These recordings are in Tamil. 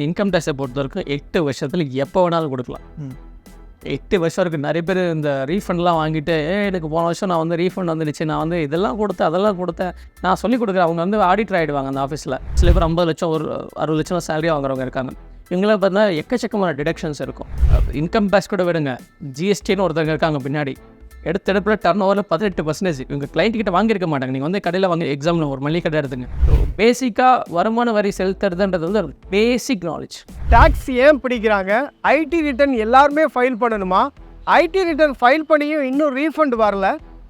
இன்கம் டேக்ஸை பொறுத்த வரைக்கும் எட்டு வருஷத்தில் எப்போ வேணாலும் கொடுக்கலாம். எட்டு வருஷம் இருக்குது நிறைய பேர் இந்த ரீஃபண்ட்லாம் வாங்கிட்டு ஏ எனக்கு போன வருஷம் நான் வந்து ரீஃபண்ட் வந்துடுச்சு. நான் வந்து இதெல்லாம் கொடுத்தேன் அதெல்லாம் கொடுத்தேன். நான் சொல்லி கொடுக்குறேன். அவங்க வந்து ஆடிட்டர் ஆகிடுவாங்க அந்த ஆஃபீஸில் சில பேர் ஐம்பது லட்சம் ஒரு அறுபது லட்சம் சேலரி வாங்குறவங்க இருக்காங்க. இவங்களாம் பார்த்தா எக்கச்சக்கமான டிடக்ஷன்ஸ் இருக்கும். இன்கம் டேக்ஸ் கூட விடுங்க. ஜிஎஸ்டின்னு ஒருத்தவங்க இருக்காங்க பின்னாடி. எடுத்த எடுப்பில் டர்ன் ஓவரில் பதினெட்டு பர்சன்டேஜ் இவங்க கிளைண்ட் கிட்ட வாங்கியிருக்க மாட்டாங்க. நீங்கள் வந்து கடையில் வாங்கி எக்ஸாமில் ஒரு மளிகை கடை எடுத்துங்க. பேசிக்காக வருமான வரி செலுத்துறதுன்றது வந்து ஒரு பேசிக் நாலேஜ் டேக்ஸ் ஏன் பிடிக்கிறாங்க? ஐடி ரிட்டர்ன் எல்லாருமே ஃபைல் பண்ணணுமா? ஐடி ரிட்டர்ன் ஃபைல் பண்ணியும் இன்னும் ரீஃபண்ட் வரல.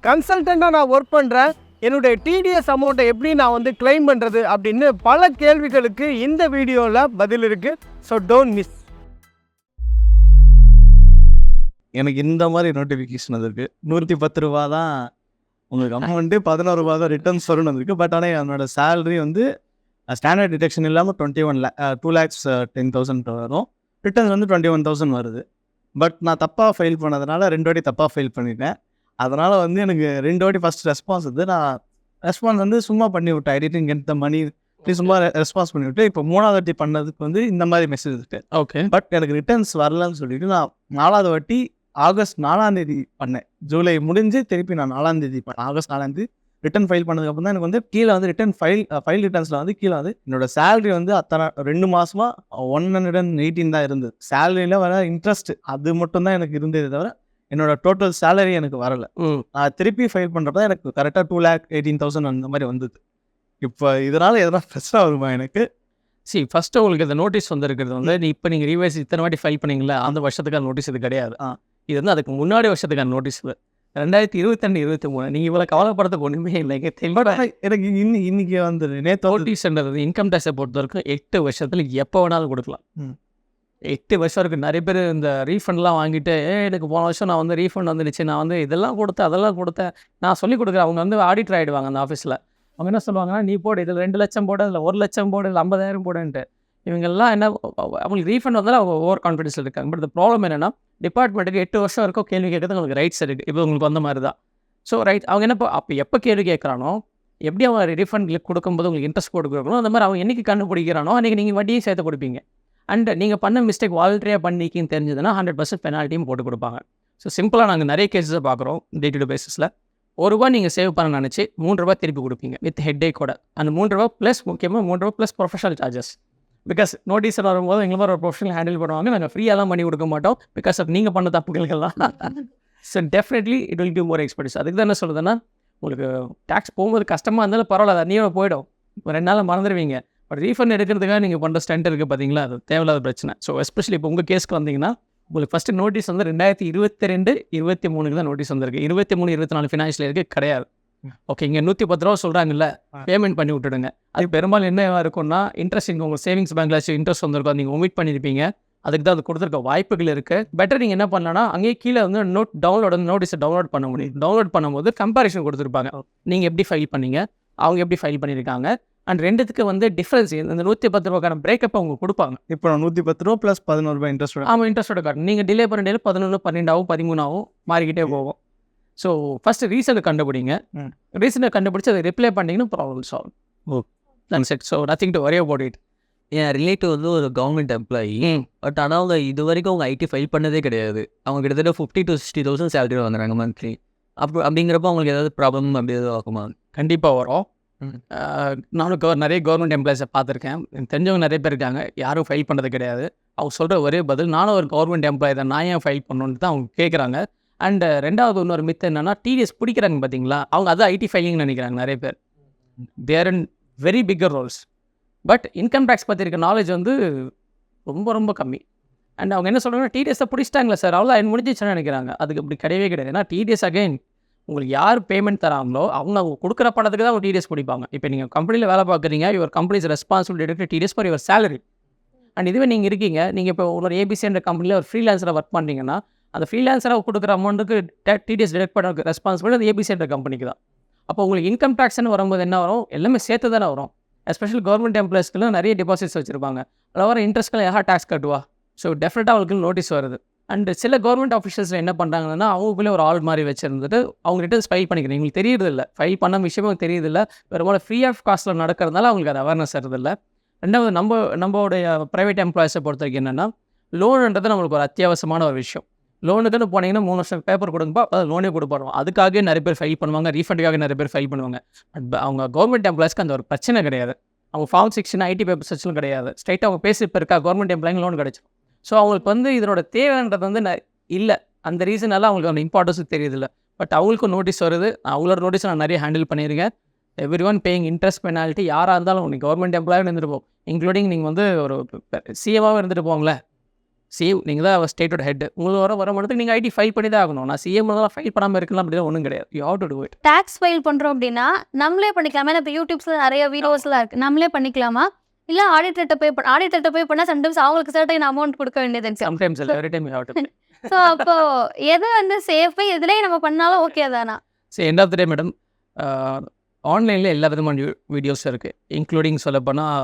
கன்சல்டண்ட்டாக நான் ஒர்க் பண்ணுறேன் என்னுடைய டிடிஎஸ் அமௌண்ட்டை எப்படி நான் வந்து கிளைம் பண்ணுறது அப்படின்னு பல கேள்விகளுக்கு இந்த வீடியோவில் பதில் இருக்குது ஸோ டோன்ட் மிஸ் எனக்கு இந்த மாதிரி நோட்டிஃபிகேஷன் வந்திருக்கு. நூற்றி பத்து ரூபா தான் உங்களுக்கு அமௌண்ட்டு பதினோரு ரூபா தான் ரிட்டர்ன்ஸ் வரும்னு வந்திருக்கு. பட் ஆனால் என்னோட சேலரி வந்து ஸ்டாண்டர்ட் டிடெக்ஷன் இல்லாமல் டுவெண்ட்டி ஒன் லே டூ லேக்ஸ் டென் தௌசண்ட் வரும். ரிட்டர்ன்ஸ் வந்து டுவெண்ட்டி ஒன் தௌசண்ட் வருது. பட் நான் தப்பாக ஃபைல் பண்ணதுனால ரெண்டு வாட்டி தப்பாக ஃபைல் பண்ணிட்டேன். அதனால் வந்து எனக்கு ரெண்டு வாட்டி ஃபஸ்ட் ரெஸ்பான்ஸ் வந்து நான் ரெஸ்பான்ஸ் வந்து சும்மா பண்ணி விட்டேன். எடிட்டிங் கெட் த மணி சும்மா ரெஸ்பான்ஸ் பண்ணி விட்டு இப்போ மூணாவது வாட்டி பண்ணதுக்கு வந்து இந்த மாதிரி மெசேஜ் இருக்கு. ஓகே பட் எனக்கு ரிட்டர்ன்ஸ் வரலன்னு சொல்லிட்டு நான் நாலாவது வாட்டி ஆகஸ்ட் நாலாம் தேதி பண்ணேன். ஜூலை முடிஞ்சு திருப்பி நான் நாலாம் தேதி பண்ணேன். ஆகஸ்ட் நாலாம் தேதி ரிட்டர்ன் ஃபைல் பண்ணதுக்கப்புறம் தான் எனக்கு வந்து கீழே வந்து ரிட்டர்ன் ஃபைல் ஃபைல் ரிட்டர்ன்ஸில் வந்து கீழே வந்து என்னோட சேலரி வந்து அத்தனை ரெண்டு மாசமா ஒன் ஹண்ட்ரட் அண்ட் எயிட்டீன் தான் இருந்தது. சேலரியில் வர இன்ட்ரெஸ்ட் அது மட்டும் தான் எனக்கு இருந்ததே தவிர என்னோட டோட்டல் சேலரி எனக்கு வரல. நான் திருப்பி ஃபைல் பண்ணுறப்ப தான் எனக்கு கரெக்டாக டூ லேக் எயிட்டீன் தௌசண்ட் அந்த மாதிரி வந்தது. இப்போ இதனால் எதனா பிரச்சனை வருமா எனக்கு? சி ஃபர்ஸ்ட் உங்களுக்கு இந்த நோட்டீஸ் வந்திருக்கிறது வந்து நீ இப்போ நீங்கள் ரிவைஸ் இத்தனை வாட்டி ஃபைல் பண்ணீங்களா அந்த வருஷத்துக்கான நோட்டீஸ் இது கிடையாது. ஆ. இது வந்து அதுக்கு முன்னாடி வருஷத்துக்கான நோட்டீஸ் இது. ரெண்டாயிரத்தி இருபத்தி இருபத்தி மூணு. நீங்கள் இவ்வளோ கவலைப்படுறதுக்கு ஒன்றுமே இல்லைங்க. பட் எனக்கு இன்னி இன்னைக்கு வந்து நேற்று நோட்டீஸ்ன்றது இன்கம் டேக்ஸை பொறுத்த வரைக்கும் எட்டு வருஷத்தில் எப்போ வேணாலும் கொடுக்கலாம். எட்டு வருஷம் இருக்குது நிறைய பேர் இந்த ரீஃபண்ட்லாம் வாங்கிட்டு ஏ எனக்கு போன வருஷம் நான் வந்து ரீஃபண்ட் வந்துடுச்சு. நான் வந்து இதெல்லாம் கொடுத்தேன் அதெல்லாம் கொடுத்தேன். நான் சொல்லி கொடுக்குறேன். அவங்க வந்து ஆடிட்டர் ஆகிடுவாங்க அந்த ஆஃபீஸில் அவங்க என்ன சொல்லுவாங்கன்னா நீ போடு இதில் ரெண்டு லட்சம் போடு இதில் ஒரு லட்சம் போடு இல்லை ஐம்பதாயிரம் போடுன்ட்டு. இவங்கெல்லாம் என்ன அவங்களுக்கு ரீஃபண்ட் வந்தாலும் அவங்க ஓவர் கான்ஃபிடன்ஸில் இருக்காங்க. பட் ப்ராப்ளம் என்னென்னா டிபார்ட்மெண்ட்டுக்கு எட்டு வருஷம் வரைக்கும் கேள்வி கேட்கறது உங்களுக்கு ரைட்ஸ் இருக்குது இப்போ உங்களுக்கு வந்த மாதிரி தான். ஸோ ரைட் அவங்க என்ன அப்போ எப்போ கேள்வி கேட்குறானோ எப்படி அவன் ரீஃபண்ட் கொடுக்கும்போது உங்களுக்கு இன்ட்ரெஸ்ட் கொடுக்குறோம் அந்த மாதிரி அவன் என்றைக்கு கண்டுபிடிக்கிறானோ அன்றைக்கி நீங்கள் வட்டியும் சேர்த்து கொடுப்பீங்க. அண்ட் நீங்கள் பண்ண மிஸ்டேக் வாலண்டரியாக பண்ணிக்கின்னு தெரிஞ்சதுன்னா ஹண்ட்ரட் பர்சன்ட் பெனால்ட்டியும் போட்டு கொடுப்பாங்க. ஸோ சிம்பிளாக நாங்கள் நிறைய கேஸஸை பார்க்குறோம் டே டு டே பேசிஸில் ஒரு ரூபா நீங்கள் சேவ் பண்ண நினச்சி மூன்று ரூபா திருப்பி கொடுப்பீங்க வித் ஹெட் கூட அந்த மூன்று ரூபா ப்ளஸ் முக்கியமாக மூணு ரூபா ப்ளஸ் ப்ரொஃபஷனல் சார்ஜஸ் பிகாஸ் நோட்டீஸில் வரும்போது எங்களை மாதிரி ஒரு ப்ரொஃபஷனல் ஹேண்டில் பண்ணுவாங்க. நாங்கள் ஃப்ரீயாலாம் பண்ணி கொடுக்க மாட்டோம். பிகாஸ் ஆஃப் நீங்கள் பண்ண தப்புகளுக்கெல்லாம் so definitely it will give more experience அதுக்கு தான் என்ன சொல்லுதுன்னா உங்களுக்கு டேக்ஸ் போகும்போது கஷ்டமாக இருந்தாலும் பரவாயில்ல அது போயிடும். ஒரு ரெண்டு நாள் மறந்துடுவீங்க பட் ரீஃபண்ட் எடுக்கிறதுக்காக நீங்கள் பண்ணுற ஸ்டண்ட் இருக்குது பார்த்தீங்களா அது தேவையில்லாத பிரச்சனை. ஸோ எஸ்பெஷலி இப்போ உங்கள் கேஸ்க்கு வந்தீங்கன்னா உங்களுக்கு ஃபஸ்ட்டு நோட்டீஸ் வந்து ரெண்டாயிரத்தி இருபத்தி ரெண்டு இருபத்தி மூணுக்கு தான் நோட்டீஸ் வந்திருக்கு. இருபத்தி மூணு இருபத்தி நாலு ஃபினான்ஷியல் இருக்குது கிடையாது. ஓகே இங்கே நூற்றி பத்து ரூபா சொல்கிறாங்கல்ல பேமெண்ட் பண்ணி விட்டுடுங்க. அது பெரும்பாலும் என்ன இருக்கும்னா இன்ட்ரெஸ்ட் இங்கே உங்கள் சேவிங்ஸ் பேங்க்ல இன்ட்ரெஸ்ட் வந்திருக்கும். நீங்கள் ஒமிட் பண்ணியிருப்பீங்க அதுக்கு தான் அது கொடுத்துருக்க வாய்ப்புகள் இருக்குது பெட்டர் நீங்கள் என்ன பண்ணலாம்னா அங்கேயே கீழே வந்து நோட் டவுன்லோட் நோட்டீஸை டவுன்லோட் பண்ண முடியும். டவுன்லோட் பண்ணும்போது கம்பேரிஷன் கொடுத்துருப்பாங்க. நீங்கள் எப்படி ஃபைல் பண்ணீங்க? அவங்க எப்படி ஃபைல் பண்ணியிருக்காங்க அண்ட் ரெண்டுத்துக்கு வந்து டிஃப்ரென்ஸ் இந்த நூற்றி பத்து ரூபாய்க்கான பிரேக்கப் அவங்க கொடுப்பாங்க. இப்போ நான் நூற்றி பத்து ரூபா ப்ளஸ் பதினோரு ரூபாய் இன்ட்ரெஸ்ட் ஆமாம் இன்ட்ரெஸ்டோட காட்டும் நீங்கள் டிலே பண்ண டேல பதினொன்று பன்னெண்டாவும் பதிமூணாவும் மாறிக்கிட்டே போகும். ஸோ ஃபஸ்ட்டு ரீசனை கண்டுபிடிங்க. ரீசனை கண்டுபிடிச்சி அதை ரிப்ளை பண்ணிங்கன்னா problem solve oh. That's it so nothing to worry about it N relative வந்து ஒரு கவர்மெண்ட் எம்ப்ளாயி பட் ஆனால் அவங்க இது வரைக்கும் அவங்க ஐடி ஃபைல் பண்ணதே கிடையாது. அவங்க கிட்டத்தட்ட fifty to sixty thousand salary வாங்குறாங்க மந்த்லி அப்போ அப்படிங்கிறப்ப அவங்களுக்கு ஏதாவது ப்ராப்ளம் அப்படி எதாவது ஆகுமா? கண்டிப்பாக வரும். நானும் கவர் நிறைய கவர்மெண்ட் எம்ப்ளாயிஸை பார்த்துருக்கேன். தெரிஞ்சவங்க நிறைய பேர் இருக்காங்க. யாரும் ஃபைல் பண்ணுறது கிடையாது. அவங்க சொல்கிற ஒரே பதில் நானும் ஒரு கவர்மெண்ட் எம்ப்ளாயி தான். நான் ஏன் ஃபைல் பண்ணணுன்னு தான் அவங்க கேட்குறாங்க அண்ட் uh, ரெண்டாவது இன்னொரு மித்து என்னென்னா டிடிஎஸ் பிடிக்கிறாங்க பார்த்தீங்களா அவங்க அதான் ஐடி ஃபைலிங்னு நினைக்கிறாங்க நிறைய பேர். There in very bigger roles but income tax பற்றி இருக்க நாலேஜ் வந்து ரொம்ப ரொம்ப கம்மி. அண்ட் அவங்க என்ன சொல்கிறாங்கன்னா டிடிஎஸை பிடிச்சிட்டாங்களே சார் அவ்வளோ அது முடிஞ்சிச்சுன்னு நினைக்கிறாங்க. அதுக்கு அப்படி கிடையவே கிடையாது. ஏன்னா டிடிஎஸ் அகைன் உங்களுக்கு யார் பேமெண்ட் தராங்களோ அவங்க அவங்க கொடுக்குற பணத்துக்கு தான் அவங்க டிடிஎஸ் பிடிப்பாங்க. இப்போ நீங்கள் கம்பெனியில் வேலை பார்க்குறீங்க your company's responsibility TDS for your salary and இதுவே நீங்கள் இருக்கீங்க. நீங்கள் இப்போ ஒரு ஏபிசின்ற கம்பெனியில் ஒரு ஃப்ரீலான்ஸில் ஒர்க் பண்ணுறீங்கன்னா அந்த ஃப்ரீலான்ஸராக கொடுக்குற அமௌண்ட்டுக்கு டிடிஎஸ் டிடெக்ட் பண்ண ரெஸ்பான்சிபிலிட்டி அது ஏபிசின்ற கம்பெனிக்கு தான். அப்போ உங்களுக்கு இன்கம் டேக்ஸ்னு வரும்போது என்ன வரும்? எல்லாமே சேர்த்து தானே வரும். எஸ்பெஷல் கவர்மெண்ட் எம்ப்ளாயிஸ்க்குலாம் நிறைய டிபாசிட்ஸ் வச்சுருப்பாங்க. அதில் வர இன்ட்ரெஸ்ட்லாம் யாரா டேக்ஸ் கட்டுவா? ஸோ டெஃபினட்டாக அவங்களுக்கு நோட்டீஸ் வருது. அண்ட் சில கவர்மெண்ட் ஆஃபீஸர்ஸ் என்ன பண்ணுறாங்கன்னா அவங்களுக்குள்ளே ஒரு ஆள் மாதிரி வச்சுருந்துட்டு அவங்க ஃபைல் பண்ணிக்கிறேன் எங்களுக்கு தெரியறது இல்லை. ஃபைல் பண்ண விஷயமும் தெரியறதில்ல பெரும்பாலும் ஃப்ரீ ஆஃப் காஸ்ட்டில் நடக்கிறதுனால அவங்களுக்கு அது அவேர்னஸ் வருதில்ல ரெண்டாவது நம்ம நம்மளுடைய ப்ரைவேட் எம்ப்ளாயிஸை பொறுத்த வரைக்கும் என்னென்னா லோனுன்றது நம்மளுக்கு ஒரு அத்தியாவசியமான ஒரு விஷயம். லோனுக்குன்னு போனீங்கன்னா மூணு வருஷம் பேப்பர் கொடுங்கப்பா அப்போ லோனே கொடுப்பாரு அதுக்காகவே நிறைய பேர் ஃபைல் பண்ணுவாங்க ரீஃபண்டுக்காக நிறைய பேர் ஃபைல் பண்ணுவாங்க. பட் அவங்க கவர்மெண்ட் எம்ப்ளாய்ஸ்க்கு அந்த ஒரு பிரச்சனை கிடையாது. அவங்க ஃபார்ம் சிக்ஸ்டின் ஐடி பேப்பர் சர்ச்சிலும் கிடையாது. ஸ்ட்ரைட்டாக அவங்க பேசி இப்போ இருக்கா கவர்மெண்ட் எம்ப்ளாய்க்கு லோன் கிடைச்சிடும் ஸோ அவங்களுக்கு வந்து இதனோட தேவைன்றது வந்து ந- இல்லை. அந்த ரீசனால அவங்களுக்கு அந்த இம்பார்ட்டன்ஸும் தெரியுதில்ல. பட் அவங்களுக்கும் நோட்டீஸ் வருது. அவங்களோட நோட்டீஸ் நான் நிறைய ஹேண்டில் பண்ணியிருக்கேன். Everyone paying interest penalty யாராக இருந்தாலும் நீங்கள் கவர்மெண்ட் எம்ப்ளாயும் இருந்துட்டு போகும் இன்க்ளூடிங் நீங்கள் வந்து ஒரு சிஎமாவும் இருந்துட்டு போங்களேன். சிஎம் நீங்கள் தான் ஸ்டேட்டோட ஹெட் உங்களுக்கு வர வர மட்டும் நீங்கள் ஐடி ஃபைல் பண்ணி தான் ஆகணும். நான் சிஎம் தான் ஃபைல் பண்ணாமல் இருக்கலாம் அப்படின்னு ஒன்றும் கிடையாது. You have to do it tax file பண்ணுறோம் அப்படின்னா நம்மளே பண்ணிக்கலாமா? ஏன்னா இப்போ யூடியூப்ஸில் நிறைய வீடியோஸ்லாம் இருக்குது நம்மளே பண்ணிக்கலாமா? இல்லை ஆடிட்டர்கிட்ட பே பண்ண ஆடிட்டர்கிட்ட பே பண்ணால் சம்டைம்ஸ் அவங்களுக்கு சர்டைன் அமௌண்ட் கொடுக்க வேண்டியது சம்டைம்ஸ் இல்லை. Every time you have to so அப்போ எது வந்து சேஃபு இதுலேயே நம்ம பண்ணாலும் ஓகே தானா? சரி end of the day madam ஆன்லைனில் எல்லா விதமான வீடியோஸ் இருக்குது இன்க்ளூடிங் சொல்லப்போனால்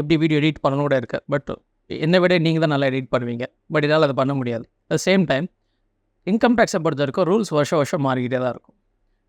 எப்படி வீடியோ எடிட் பண்ணணும் கூட இருக்குது பட் என்னை விட நீங்கள் தான் நல்லா எடிட் பண்ணுவீங்க. பட் இதால் அதை பண்ண முடியாது. அட் சேம் டைம் இன்கம் டேக்ஸை பொறுத்த வரைக்கும் ரூல்ஸ் வருஷம் வருஷம் மாறிக்கிட்டே தான் இருக்கும்.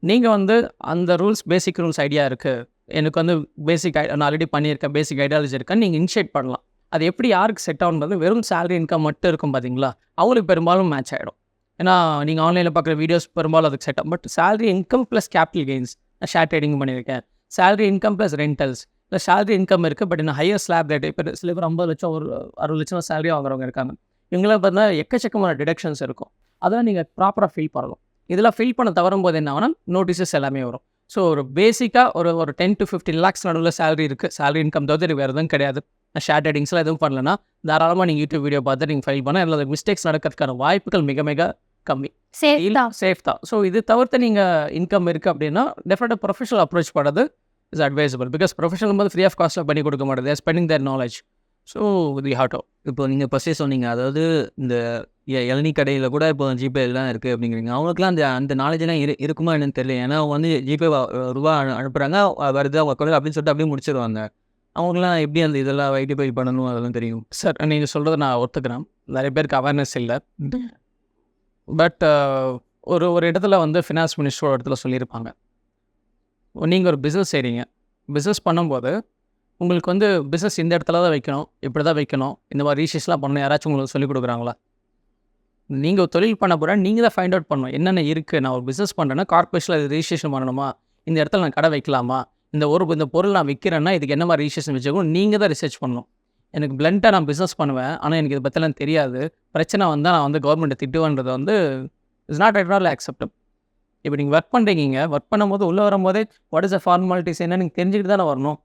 நீங்கள் வந்து அந்த ரூல்ஸ் பேசிக் ரூல்ஸ் ஐடியா இருக்குது எனக்கு வந்து பேசிக் ஐ நான் ஆல்ரெடி பண்ணியிருக்கேன் பேசிக் ஐடியாலஜி இருக்கேன்னு நீங்கள் இனிஷியேட் பண்ணலாம். அது எப்படி யாருக்கு செட் ஆகுன்றது வெறும் சேலரி இன்கம் மட்டும் இருக்கும் பார்த்தீங்களா அவங்களுக்கு பெரும்பாலும் மேட்ச் ஆகிடும் ஏன்னா நீங்கள் ஆன்லைனில் பார்க்குற வீடியோஸ் பெரும்பாலும் அதுக்கு செட் ஆகும் but salary income plus capital gains நான் ஷேர் ட்ரேடிங் பண்ணியிருக்கேன். சேலரி இன்கம் ப்ளஸ் ரெண்டல்ஸ் இல்லை சேலரி இன்கம் இருக்குது பட் இன்னும் ஹையர் ஸ்லாப் ரேட் இப்போ சில பேர் ஐம்பது லட்சம் ஒரு அறுபது லட்சம் சேலரி வாங்குறவங்க இருக்காங்க. இவங்களாம் பார்த்தா எக்கச்சக்கமான டிடக்ஷன்ஸ் இருக்கும். அதெல்லாம் நீங்கள் ப்ராப்பராக ஃபில் பண்ணணும். இதெல்லாம் ஃபில் பண்ண தவறும் போது என்ன ஆகும்னா நோட்டீஸஸ் எல்லாமே வரும். ஸோ ஒரு பேசிக்காக ஒரு ஒரு டென் டு ஃபிஃப்டின் லேக்ஸ் நடுவில் சேலரி இருக்குது சேலரி இன்கம் தவிர வேறு எதுவும் கிடையாது. ஷேர் ட்ரேடிங்ஸ்லாம் எதுவும் பண்ணலன்னா தாராளமாக நீங்கள் யூடியூப் வீடியோ பார்த்து நீங்கள் ஃபைல் பண்ண இல்லை மிஸ்டேக்ஸ் நடக்கிறதுக்கான வாய்ப்புகள் மிக மிக கம்மி. சேஃப் தான். சேஃப் தான். ஸோ இது தவிர்த்து நீங்கள் இன்கம் இருக்குது அப்படின்னா டெஃபினட்டாக ப்ரொஃபஷனல் அப்ரோச் பண்ணுறது இஸ் அட்வைசபிள் பிகாஸ் ப்ரொஃபஷனல் போது ஃப்ரீ ஆஃப் காஸ்ட்டில் பண்ணி கொடுக்க மாட்டேது spending their knowledge so we had to இப்போ நீங்கள் ஃபஸ்ட்டே சொன்னீங்க அதாவது இந்த இளநீ கடையில் கூட இப்போ ஜிபே எல்லாம் இருக்குது அப்படிங்கிறீங்க. அவங்களுக்குலாம் அந்த அந்த நாலேஜெல்லாம் இரு இருக்குமா என்னன்னு தெரியல. ஏன்னா அவங்க வந்து ஜிபே ரூபா அனு- அனுப்புகிறாங்க வருது அவங்க அக்கௌண்ட் அப்படின்னு சொல்லிட்டு அப்படியே முடிச்சிருவாங்க. அவங்களுக்குலாம் எப்படி அந்த இதெல்லாம் ஐடி பை பண்ணணும் அதெல்லாம் தெரியும்? சார் நீங்கள் சொல்கிறத நான் ஒத்துக்கிறேன். நிறைய பேருக்கு அவேர்னஸ் இல்லை. பட் ஒரு ஒரு இடத்துல வந்து ஃபினான்ஸ் மினிஸ்டரோட இடத்துல சொல்லியிருப்பாங்க. நீங்கள் ஒரு பிஸ்னஸ் செய்கிறீங்க பிஸ்னஸ் பண்ணும்போது உங்களுக்கு வந்து பிஸ்னஸ் இந்த இடத்துல தான் வைக்கணும் இப்படி தான் வைக்கணும் இந்த மாதிரி ரீசர்ச்லாம் பண்ணணும் யாராச்சும் உங்களுக்கு சொல்லிக் கொடுக்குறாங்களா? நீங்கள் தொழில் பண்ண போகிற நீங்கள் தான் ஃபைண்ட் அவுட் பண்ணணும். என்னென்ன இருக்குது நான் ஒரு பிஸ்னஸ் பண்ணுறேன்னா கார்பரேஷனில் இது ரிஜிஸ்ட்ரேஷன் பண்ணணுமா? இந்த இடத்துல நான் கடை வைக்கலாமா? இந்த ஒரு இந்த பொருள் நான் விற்கிறேன்னா இதுக்கு என்ன மாதிரி ரிஜிஸ்ட்ரேஷன் வச்சுக்கணும் நீங்கள் தான் ரிசர்ச் பண்ணணும். எனக்கு பிளண்ட்டாக நான் பிஸ்னஸ் பண்ணுவேன் ஆனால் எனக்கு இதை பற்றிலாம் தெரியாது. பிரச்சனை வந்தால் நான் வந்து கவர்மெண்ட்டை திட்டுவேன்றது வந்து it's not it not acceptable இப்போ நீங்கள் ஒர்க் பண்ணுறீங்க ஒர்க் பண்ணும்போது உள்ளே வரும்போதே வாட் இஸ் அ ஃபார்மாலிட்டிஸ் என்ன நீங்கள் தெரிஞ்சுக்கிட்டு தானே வரணும்.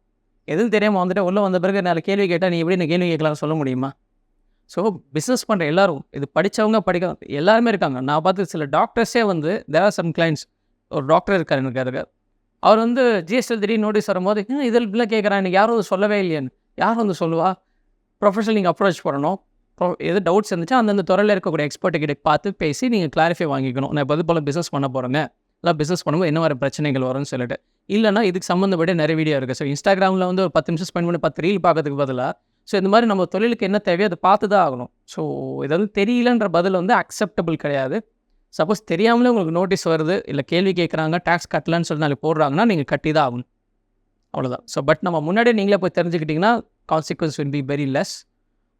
எதுவும் தெரியாமல் வந்துட்டு உள்ளே வந்த பிறகு நாலு கேள்வி கேட்டால் நீ எப்படி இந்த கேள்வி கேட்கலாம்னு சொல்ல முடியுமா? ஸோ பிஸ்னஸ் பண்ணுற எல்லோரும் இது படித்தவங்க படிக்க எல்லாருமே இருக்காங்க. நான் பார்த்து சில டாக்டர்ஸே வந்து தேர் ஆர் சம் கிளைண்ட்ஸ் ஒரு டாக்டர் இருக்கார் எனக்கு இருக்கார் அவர் வந்து ஜிஎஸ்டி திடீர்னு நோட்டீஸ் வரும்போது இதில் இப்படிலாம் கேட்குறான் எனக்கு யாரும் வந்து சொல்லவே இல்லையேன்னு யார் வந்து சொல்லுவா? ப்ரொஃபஷனல் நீங்கள் அப்ரோச் பண்ணணும். எது டவுட்ஸ் இருந்துச்சு அந்தந்த துறையில் இருக்கக்கூடிய எக்ஸ்பர்ட்டு கிட்ட பார்த்து பேசி நீங்கள் கிளாரிஃபை வாங்கிக்கணும். நான் இப்போ இது போல் பிஸ்னஸ் பண்ண போகிறேங்க இல்லை பிஸ்னஸ் பண்ணும்போது என்ன வர பிரச்சனைகள் வரும்னு சொல்லிட்டு. இல்லைனா இதுக்கு சம்மந்தப்பட்ட நிறைய வீடியோ இருக்குது ஸோ இன்ஸ்டாகிராமில் வந்து ஒரு பத்து நிமிஷம் ஸ்பெண்ட் பண்ணி பத்து ரீல் பார்க்கறதுக்கு பதிலாக ஸோ இந்த மாதிரி நம்ம தொழிலுக்கு என்ன தேவையோ அதை பார்த்து தான் ஆகணும். ஸோ இது வந்து தெரியலன்ற பதில் வந்து அக்செப்டபிள் கிடையாது. சப்போஸ் தெரியாமலே உங்களுக்கு நோட்டீஸ் வருது இல்லை கேள்வி கேட்குறாங்க டேக்ஸ் கட்டலன்னு சொல்லி நாளைக்கு போடுறாங்கன்னா நீங்கள் கட்டி தான் ஆகணும். அவ்வளோதான் ஸோ பட் நம்ம முன்னாடியே நீங்களே போய் தெரிஞ்சுக்கிட்டிங்கன்னா consequence will be very less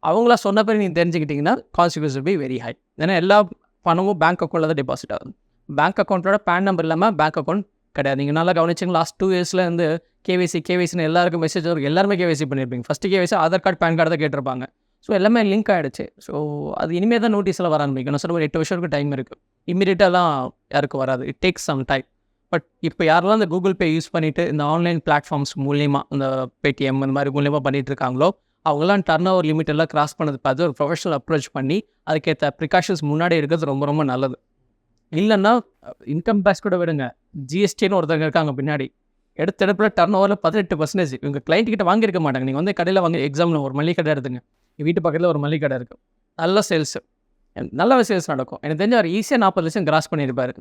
அவங்களா சொன்ன பிறகு நீங்கள் தெரிஞ்சுக்கிட்டிங்கன்னா கான்சிக்வன்ஸ் பி வெரி ஹை ஏன்னா எல்லா பணமும் பேங்க் அக்கௌண்ட்டில் தான் டெபாசிட் ஆகுது பேங்க் அக்கௌண்ட்டோட பேன் நம்பர் இல்லாமல் பேங்க் அக்கௌண்ட் கிடையாது. நீங்கள் நல்லா கவனிச்சிங்க லாஸ்ட் டூ இயர்ஸில் இருந்து கேவிசி கேவிசின்னு எல்லாருக்கும் மெசேஜ் வரும். எல்லாருமே கேவிசி பண்ணியிருப்பீங்க. First KYC Aadhaar card PAN card தான் கேட்டிருப்பாங்க. ஸோ எல்லாமே லிங்க் ஆகிடுச்சு ஸோ அது இனிமேல் தான் நோட்டீஸில் வர ஆரம்பிக்கணும் சார் ஒரு எட்டு வருஷத்துக்கு டைம் இருக்குது இம்மிடியட்டாலாம் யாருக்கும் வராது. It takes some time but இப்போ யாரெல்லாம் இந்த கூகுள் பே யூஸ் பண்ணிவிட்டு இந்த ஆன்லைன் பிளாட்ஃபார்ம்ஸ் மூலியமாக இந்த பேடிஎம் இந்த மாதிரி மூலியமாக பண்ணிகிட்டு இருக்காங்களோ அவங்களாம் டர்ன் ஓவர் லிமிட் எல்லாம் கிராஸ் பண்ணது பார்த்து ஒரு ப்ரொஃபஷனல் அப்ரோச் பண்ணி அதுக்கேற்ற ப்ரிகாஷன்ஸ் முன்னாடி இருக்கிறது ரொம்ப ரொம்ப நல்லது. இல்லைன்னா இன்கம் டேக்ஸ் கூட விடுங்க. ஜிஎஸ்டின்னு ஒருத்தவங்க இருக்காங்க பின்னாடி. எடுத்த எடுப்பில் டர்ன் ஓவரில் பதினெட்டு பர்சன்டேஜ் இவங்க கிளைண்ட் கிட்ட வாங்கியிருக்க மாட்டாங்க. நீங்கள் வந்து கடையில் வாங்கி எக்ஸாமில் ஒரு மளிகை கடை எடுத்துங்க. எங்கள் வீட்டு பக்கத்தில் ஒரு மளிகை கடை இருக்குது நல்ல சேல்ஸு நல்ல சேல்ஸ் நடக்கும். எனக்கு தெரிஞ்ச அவர் ஈஸியாக நாற்பது லட்சம் கிராஸ் பண்ணியிருப்பார்.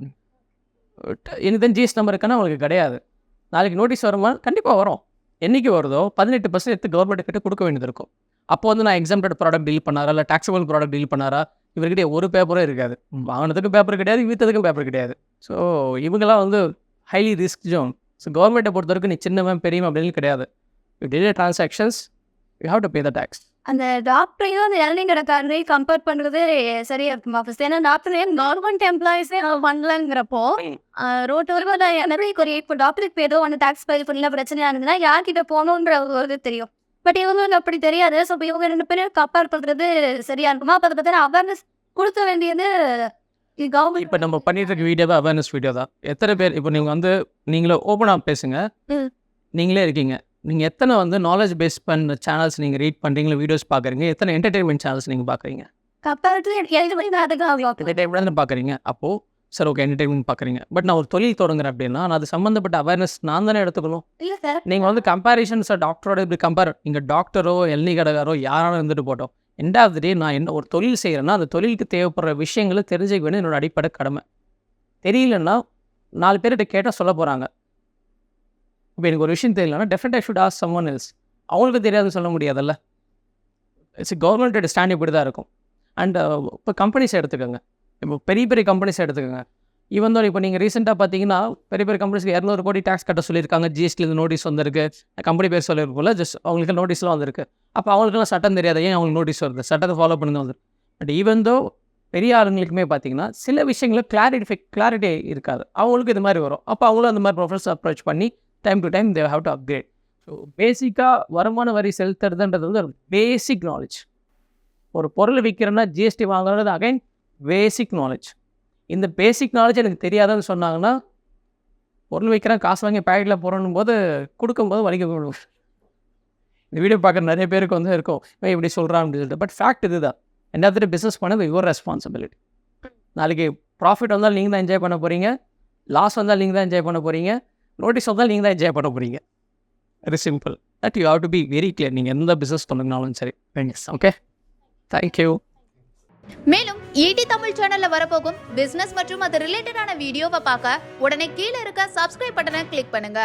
எனக்கு தெரிஞ்ச ஜிஎஸ் நம்பர் அவங்களுக்கு கிடையாது. நாளைக்கு நோட்டீஸ் வருமா? கண்டிப்பாக வரும். என்றைக்கு வருதோ பதினெட்டு பர்சன்ட் எடுத்து கவர்மெண்ட் கிட்ட கொடுக்க வேண்டியது இருக்கும். அப்போ வந்து நான் எக்ஸாம்டட் ப்ராடக்ட் டீல் பண்ணாரா? இல்லை டாக்ஸபிள் ப்ராடக்ட் டீல் பண்ணாரா? இவர்கிட்ட ஒரு பேப்பரும் இருக்காது. வாங்கினதுக்கும் பேப்பர் கிடையாது விற்றதுக்கும் பேப்பர் கிடையாது. ஸோ இவங்கெல்லாம் வந்து ஹைலி ரிஸ்க் ஜோன் ஸோ கவர்மெண்ட்டை பொறுத்த வரைக்கும் நீ சின்னவன் பெரியவன் அப்படின்னு கிடையாது. You delay transactions you have to pay the tax அந்த டாக்டரையும் அந்த இளநீ கடைக்காரரையும் கம்பேர் பண்ணுறது சரியா இருக்குமா? ஃபர்ஸ்ட் ஏன்னா டாக்டரே கவர்மெண்ட் எம்ப்ளாயிஸே பண்ணலங்கிறப்போ ரோட்டு வரும்போது நிறைய ஒரு இப்போ டாக்டருக்கு ஏதோ ஒன்று டேக்ஸ் பே பண்ணல பிரச்சனையா இருந்ததுன்னா யார்கிட்ட போகணுன்ற ஒரு இது தெரியும். பட் இவங்க வந்து அப்படி தெரியாது. ஸோ இப்போ இவங்க ரெண்டு பேரும் கம்பேர் பண்ணுறது சரியா இருக்குமா? அப்போ அதை பற்றின அவேர்னஸ் கொடுக்க வேண்டியது கவர்மெண்ட் இப்போ நம்ம பண்ணிட்டு இருக்க வீடியோ தான் அவேர்னஸ் வீடியோ தான். எத்தனை பேர் இப்போ நீங்கள் வந்து நீங்களே ஓப்பனாக பேசுங்க. ம். நீங்களே இருக்கீங்க. நீங்கள் எத்தனை வந்து நாலேஜ் பேஸ் பண்ண சேனல்ஸ் நீங்கள் ரீட் பண்ணுறீங்களா வீடியோஸ் பார்க்குறீங்க எத்தனை என்டர்டெயின்மெண்ட் சேனல்ஸ் நீங்கள் பார்க்குறீங்க தானே பார்க்குறீங்க அப்போது சரி ஓகே என்டர்டெயின்மெண்ட் பார்க்குறீங்க பட் நான் ஒரு தொழில் தொடங்குறேன் அப்படின்னா நான் அது சம்மந்தப்பட்ட அவேர்னஸ் நான் தானே எடுத்துக்கணும். இல்லை சார் நீங்கள் வந்து கம்பேரிஷன்ஸை டாக்டரோட இப்படி கம்பேர் இங்கே டாக்டரோ எல்னி கடைக்காரோ யாராலும் இருந்துட்டு போட்டோம் எண்ட் ஆஃப் தி டே நான் என்ன ஒரு தொழில் செய்கிறேன்னா அந்த தொழிலுக்கு தேவைப்படுற விஷயங்களை தெரிஞ்சுக்க வேண்டிய என்னோட அடிப்படை கடமை. தெரியலன்னா நாலு பேர்கிட்ட கேட்டால் சொல்ல போகிறாங்க இப்போ எனக்கு ஒரு விஷயம் தெரியலன்னா டெஃபினட்டாக should ask someone else அவங்களுக்கு தெரியாதுன்னு சொல்ல முடியாதுல்ல? இட்ஸ் கவர்மெண்ட் ஸ்டாண்ட் இப்படி தான் இருக்கும். அண்ட் இப்போ கம்பெனிஸ் எடுத்துக்கோங்க. இப்போ பெரிய பெரிய கம்பெனிஸ் எடுத்துக்கோங்க. ஈவன் தான் இப்போ நீங்கள் ரீசெண்டாக பார்த்தீங்கன்னா பெரிய பெரிய கம்பெனிஸ்க்கு இரநூறு கோடி டேக்ஸ் கட்ட சொல்லியிருக்காங்க. ஜிஎஸ்டியில் நோட்டீஸ் வந்திருக்கு. கம்பெனி பேர் சொல்லியிருக்கோம்ல ஜஸ்ட் அவங்களுக்கு நோட்டீஸ்லாம் வந்திருக்கு. அப்போ அவங்களுக்குலாம் சட்டம் தெரியாது. ஏன் அவங்களுக்கு நோட்டீஸ் வருது? சட்டத்தை ஃபாலோ பண்ணி தான் வந்துருக்கு. பட் ஈவன் தோ பெரிய ஆளுங்களுக்குமே பார்த்தீங்கன்னா சில விஷயங்களில் கிளாரிஃபை கிளாரிட்டி இருக்காது. அவங்களுக்கு இது மாதிரி வரும். அப்போ அவங்களும் அந்த மாதிரி ப்ரொஃபல்ஸ் அப்ரோச் பண்ணி time to time they have to upgrade so பேசிக்காக வருமான வரி செலுத்துறதுன்றது வந்து ஒரு பேசிக் நாலேஜ் ஒரு பொருள் விற்கிறேன்னா ஜிஎஸ்டி வாங்குறது அகைன் பேசிக் நாலேஜ் இந்த பேசிக் நாலேஜ் எனக்கு தெரியாதுன்னு சொன்னாங்கன்னா பொருள் வைக்கிறேன் காசு வாங்கி பேக்கெட்டில் போடணும் போது கொடுக்கும்போது வலிக்க விடும் இந்த வீடியோ பார்க்குற நிறைய பேருக்கு வந்து இருக்கும். இவன் இப்படி சொல்கிறான் அப்படின்னு சொல்லிட்டு. பட் ஃபேக்ட் இதுதான். ரெண்டாவது பிஸ்னஸ் பண்ணது யுவர் ரெஸ்பான்சிபிலிட்டி நாளைக்கு ப்ராஃபிட் வந்தால் நீங்கள் தான் என்ஜாய் பண்ண போகிறீங்க லாஸ் வந்தால் நீங்கள் தான் என்ஜாய் பண்ண போகிறீங்க நோட்டீஸ் வந்தால் நீங்கள் தான் என்ஜாய் பண்ண போகிறீங்க very simple that you have to be very clear நீங்கள் எந்த பிஸ்னஸ் பண்ணுங்கனாலும் சரி. தேங்க்ஸ் ஓகே தேங்க்யூ மேலும் ஈடி தமிழ் சேனல்ல வரப்போகும் பிசினஸ் மற்றும் அது ரிலேட்டடான வீடியோவை பார்க்க உடனே கீழே இருக்க சப்ஸ்கிரைப் பட்டனை கிளிக் பண்ணுங்க.